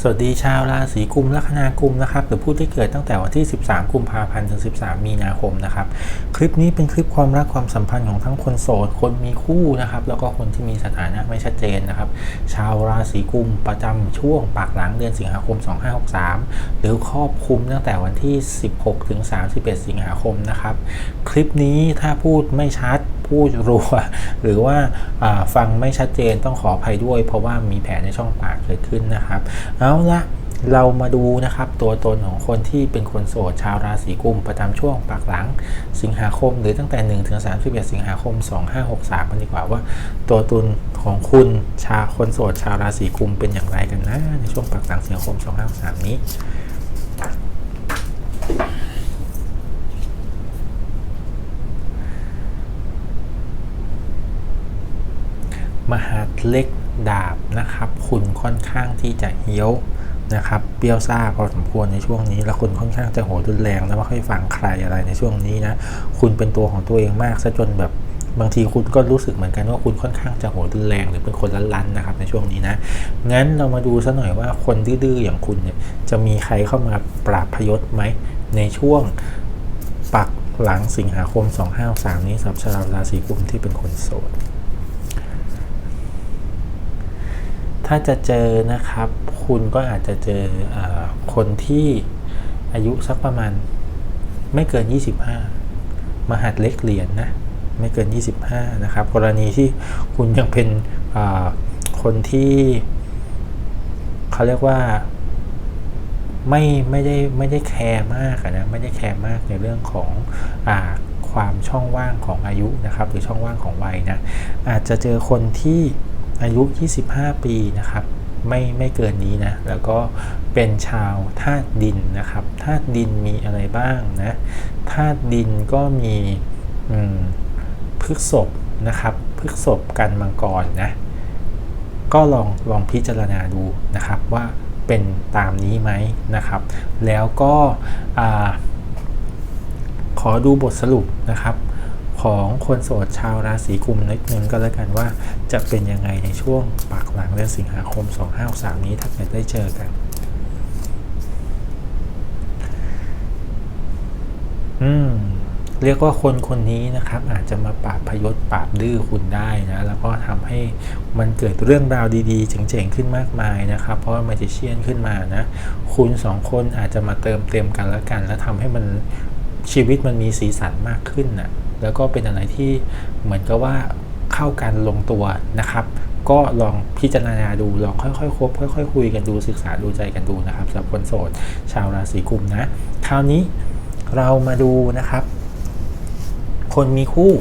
สวัสดีชาวราศีกุมลัคนากุมนะครับหรือผู้ที่เกิดตั้งแต่วันที่ 13 กุมภาพันธ์ถึง 13 มีนาคมนะครับ คลิปนี้เป็นคลิปความรักความสัมพันธ์ของทั้งคนโสด คนมีคู่นะครับ แล้วก็คนที่มีสถานะไม่ชัดเจนนะครับ ชาวราศีกุมประจำช่วงปากหลังเดือนสิงหาคม 2563 หรือครอบคลุมตั้งแต่วันที่ 16 ถึง 31 สิงหาคมนะครับ คลิปนี้ถ้าพูดไม่ชัด พูดรัว หรือว่าฟังไม่ชัดเจนต้องขออภัยด้วย เพราะว่ามีแผลในช่องปากเกิดขึ้นนะครับ เอาละเรามาดูนะครับตัวตนของคนที่เป็นคนโสดชาวราศีกุมประจำช่วงปากหลังสิงหาคม หรือตั้งแต่1ถึง31สิงหาคม 2563กันดีกว่าว่า ตัวตนของคุณชาคนโสดชาวราศีกุมเป็นอย่างไรกันนะในช่วงปากหลังสิงหาคม 2563 นี้ มหาเล็กดาบนะครับ คุณค่อนข้างที่จะเฮี้ยวนะครับ เปรี้ยวซ่าพอสมควรในช่วงนี้ แล้วคุณค่อนข้างจะโหดรุนแรงแล้วไม่ค่อยฟังใครอะไรในช่วงนี้นะ คุณเป็นตัวของตัวเองมากซะจนแบบบางทีคุณก็รู้สึกเหมือนกันว่าคุณค่อนข้างจะโหดรุนแรงหรือเป็นคนลันๆนะครับในช่วงนี้นะ งั้นเรามาดูซะหน่อยว่าคนดื้อๆอย่างคุณเนี่ยจะมีใครเข้ามาปราบพยศไหมในช่วงปักหลังสิงหาคม 25 3 นี้สำหรับชาวราศีกุมที่เป็นคนโสด ถ้าจะเจอนะครับ คุณก็อาจจะเจออคนที่อายุสักประมาณไม่เกิน 25 มหัดเล็กเหรียญนนะ ไม่เกิน 25 นะครับ กรณีที่คุณยังเป็นคนที่เขาเรียกว่าไม่ไม่ได้ไม่ได้แคร์มากนะไม่ได้แคร์มากในเรื่องของอความช่องว่างของอายุนะครับ หรือช่องว่างของวัยนะอาจจะเจอคนที่ อายุ 25 ปีนะครับไม่ไม่เกินนี้นะ แล้วก็เป็นชาวธาตุดินนะครับธาตุดินมีอะไรบ้างนะธาตุดินก็มีพฤกษบนะครับพฤกษบกันมังกรนะก็ลองลองพิจารณาดูนะครับว่าเป็นตามนี้ไหมนะครับ แล้วก็ขอดูบทสรุปนะครับ ของคนโสดชาวราศีกุมนิดนึงก็แล้วกันว่าจะเป็นยังไงในช่วงปากหลังเดือนสิงหาคม 2563นี้ถ้าเกิดได้เจอกันอืมเรียกว่าคนคนนี้นะครับ อาจจะมาปราบพยศปราบดื้อคุณได้นะแล้วก็ทำให้มันเกิดเรื่องราวดีๆเจ๋งๆขึ้นมากมายนะครับ เพราะว่ามันจะเชียนขึ้นมานะ คุณสองคนอาจจะมาเติมเต็มกันแล้วกัน แล้วทำให้มันชีวิตมันมีสีสันมากขึ้นนะ่ะ แล้วก็เป็นอะไรที่เหมือนกับว่าเข้ากันลงตัวนะครับ ก็ลองพิจารณาดู ลองค่อยๆคบค่อยๆคุยกันดูศึกษาดูใจกันดูนะครับสำหรับคนโสด ชาวราศีกุมนะ คราวนี้เรามาดูนะครับ คนมีคู่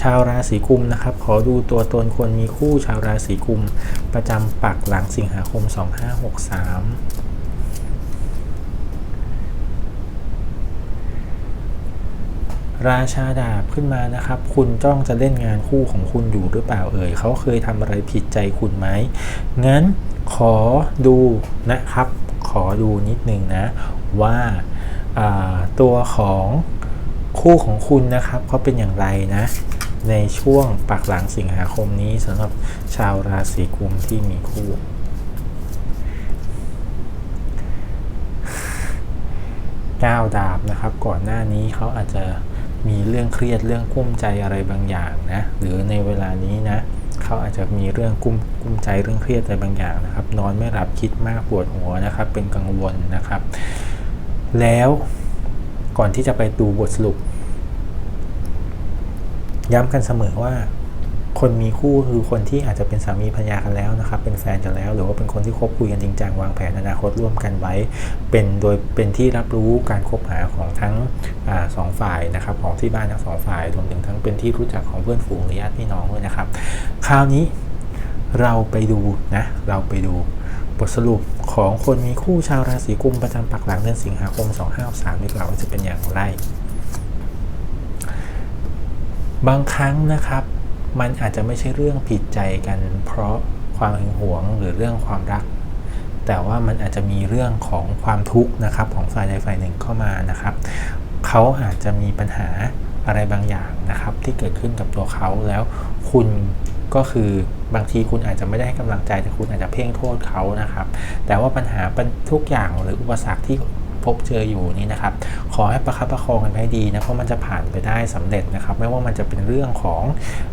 ชาวราศีกุมนะครับ ขอดูตัวตนคนมีคู่ชาวราศีกุม ประจำปักหลังสิงหาคม 2563 ราชาดาบขึ้นมานะครับ คุณจ้องจะเล่นงานคู่ของคุณอยู่หรือเปล่าเอ่ยเขาเคยทำอะไรผิดใจคุณไหมงั้นขอดูนะครับ ขอดูนิดนึงนะ ว่าตัวของคู่ของคุณนะครับเขาเป็นอย่างไรนะ ในช่วงปักหลังสิงหาคมนี้สำหรับชาวราศีกุมที่มีคู่ก้าวดาบนะครับ ก่อนหน้านี้เขาอาจจะ มีเรื่องเครียดเรื่องกุ้มใจอะไรบางอย่างนะหรือในเวลานี้นะเขาอาจจะมีเรื่องกุ้มกุ้มใจเรื่องเครียดอะไรบางอย่างนะครับ นอนไม่หลับคิดมากปวดหัวนะครับ เป็นกังวลนะครับ แล้วก่อนที่จะไปดูบทสรุป ย้ำกันเสมอว่า คนมีคู่คือคนที่อาจจะเป็นสามีภรรยากันแล้วนะครับ เป็นแฟนกันแล้ว หรือว่าเป็นคนที่คบคุยกันจริงจังวางแผนอนาคตร่วมกันไว้ เป็นโดยเป็นที่รับรู้การคบหาของทั้งอสองฝ่ายนะครับ ของที่บ้านทั้งสองฝ่ายรวมถึงทั้งเป็นที่รู้จักของเพื่อนฝูงหรือญาติพี่น้องด้วยนะครับ คราวนี้เราไปดูนะ เราไปดูบทสรุปของคนมีคู่ชาวราศีกุมประจำปักหลังเดือนสิงหาคม 2563ดีกว่าว่าจะเป็นอย่างไร บางครั้งนะครับ มันอาจจะไม่ใช่เรื่องผิดใจกัน เพราะความหึงหวงหรือเรื่องความรัก แต่ว่ามันอาจจะมีเรื่องของความทุกข์นะครับของฝ่ายใดฝ่ายหนึ่งเข้ามานะครับ เขาอาจจะมีปัญหาอะไรบางอย่างนะครับ ที่เกิดขึ้นกับตัวเขาแล้วคุณก็คือบางทีคุณอาจจะไม่ได้ให้กำลังใจแต่คุณอาจจะเพ่งโทษเขานะครับ แต่ว่าปัญหาทุกอย่างหรืออุปสรรคที่ พบเจออยู่นี้นะครับ ขอให้ประคับประคองกันให้ดีนะเพราะมันจะผ่านไปได้สำเร็จนะครับ ไม่ว่ามันจะเป็นเรื่องของ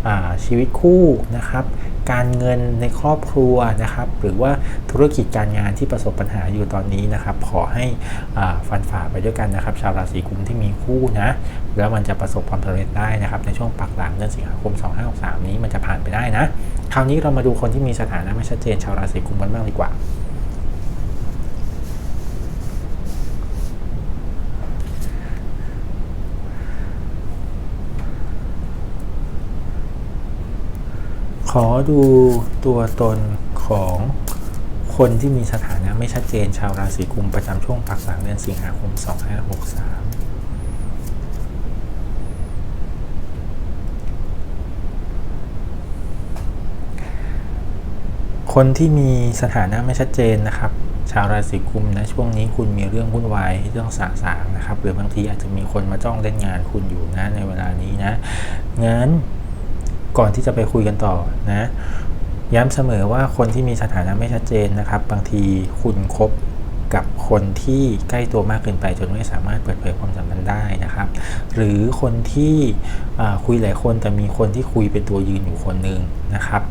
อชีวิตคู่นะครับ การเงินในครอบครัวนะครับ หรือว่าธุรกิจการงานที่ประสบปัญหาอยู่ตอนนี้นะครับ ขอให้ฟันฝ่าไปด้วยกันนะครับ ชาวราศีกุมที่มีคู่นะแล้วมันจะประสบความสำเร็จได้นะครับ ในช่วงปักหลังเดือนสิงหาคม 2563 นี้มันจะผ่านไปได้นะ คราวนี้เรามาดูคนที่มีสถานะไม่ชัดเจนชาวราศีกุมกันบ้างดีกว่า อดูตัวตนของคนที่มีสถานะไม่ชัดเจนชาวราศีกุมประจำช่วงปักหลังเดือนสิงหาคม 2563คนที่มีสถานะไม่ชัดเจนนะครับ ชาวราศีกุมนะช่วงนี้คุณมีเรื่องวุ่นวายที่ต้องสาสางนะครับหรือบางทีอาจจะมีคนมาจ้องเล่นงานคุณอยู่นะในเวลานี้นะงั้น ก่อนที่จะไปคุยกันต่อนะย้ำเสมอว่าคนที่มีสถานะไม่ชัดเจนนะครับ บางทีคุณคบกับคนที่ใกล้ตัวมากเกินไปจนไม่สามารถเปิดเผยความสัมพันธ์ได้นะครับ หรือคนที่คุยหลายคนแต่มีคนที่คุยเป็นตัวยืนอยู่คนหนึ่งนะครับ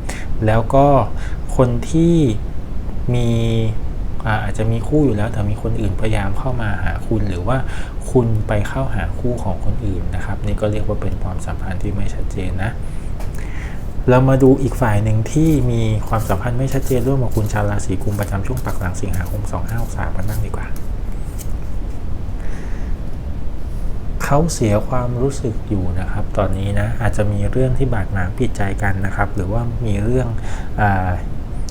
แล้วก็คนที่มีอาจจะมีคู่อยู่แล้วแต่มีคนอื่นพยายามเข้ามาหาคุณ หรือว่าคุณไปเข้าหาคู่ของคนอื่นนะครับ นี่ก็เรียกว่าเป็นความสัมพันธ์ที่ไม่ชัดเจนนะ เรามาดูอีกฝ่ายหนึ่งที่มีความสัมพันธ์ไม่ชัดเจนร่วมกับคุณชาวราศีกุมประจำช่วงปักหลังสิงหาคม 2563กันบ้างดีกว่า เขาเสียความรู้สึกอยู่นะครับ ตอนนี้นะอาจจะมีเรื่องที่บาดหมางผิดใจกันนะครับ หรือว่ามีเรื่องอ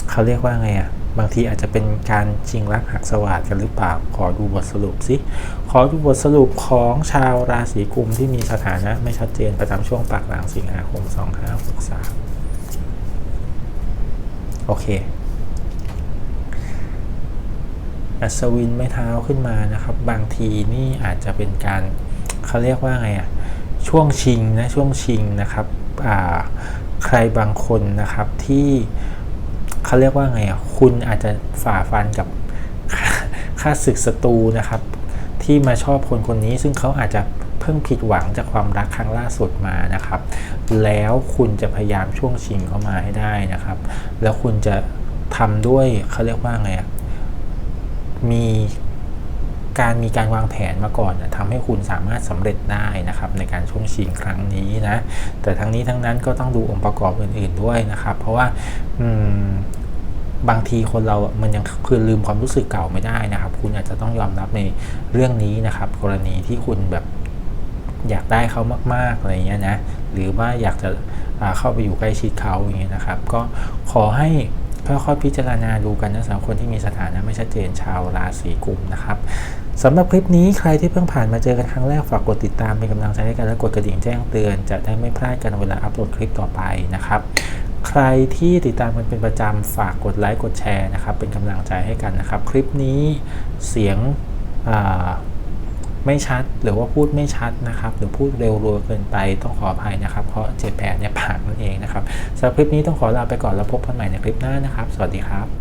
เขาเรียกว่าไงอะ บางทีอาจจะเป็นการชิงรักหักสวัสดกันหรือเปล่า ขอดูบทสรุปสิ ขอดูบทสรุปของชาวราศีกุมที่มีสถานะไม่ชัดเจนประจำช่วงปักหลังสิงหาคม 2563 โอเค อัศวินไม่เท้าขึ้นมานะครับ บางทีนี่อาจจะเป็นการเขาเรียกว่าไงอะช่วงชิงนะช่วงชิงนะครับใครบางคนนะครับที่ เขาเรียกว่าไงอะคุณอาจจะฝ่าฟันกับค่าศึกศัตรูนะครับ ที่มาชอบคนคนนี้ซึ่งเขาอาจจะเพิ่งผิดหวังจากความรักครั้งล่าสุดมานะครับ แล้วคุณจะพยายามช่วงชิงเข้ามาให้ได้นะครับ แล้วคุณจะทำด้วยเขาเรียกว่าไงอะมี การมีการวางแผนมาก่อนทำให้คุณสามารถสำเร็จได้นะครับในการช่วงชิงครั้งนี้นะแต่ทั้งนี้ทั้งนั้นก็ต้องดูองค์ประกอบอื่น ๆด้วยนะครับ เพราะว่าบางทีคนเรา มันยังคือลืมความรู้สึกเก่าไม่ได้นะครับ คุณอาจจะต้องยอมรับในเรื่องนี้นะครับ กรณีที่คุณแบบอยากได้เขามากๆอะไรเงี้ยนะ หรือว่าอยากจะเข้าไปอยู่ใกล้ชิดเขาอย่างเงี้ยนะครับ ก็ขอให้ค่อยๆพิจารณาดูกันนะสำหรับคนที่มีสถานะไม่ชัดเจนชาวราศีกุมนะครับ สำหรับคลิปนี้ใครที่เพิ่งผ่านมาเจอกันครั้งแรกฝากกดติดตามเป็นกำลังใจให้กันและกดกระดิ่งแจ้งเตือน จะได้ไม่พลาดกันเวลาอัปโหลดคลิปต่อไปนะครับ ใครที่ติดตามกันเป็นประจำฝากกดไลค์กดแชร์นะครับ เป็นกำลังใจให้กันนะครับ คลิปนี้เสียงไม่ชัดหรือว่าพูดไม่ชัดนะครับ หรือพูดเร็วรัวเกินไปต้องขออภัยนะครับ เพราะเจ็บแผลเนี่ยผ่านนั่นเองนะครับสำหรับคลิปนี้ต้องขอลาไปก่อนแล้วพบกันใหม่ในคลิปหน้านะครับ สวัสดีครับ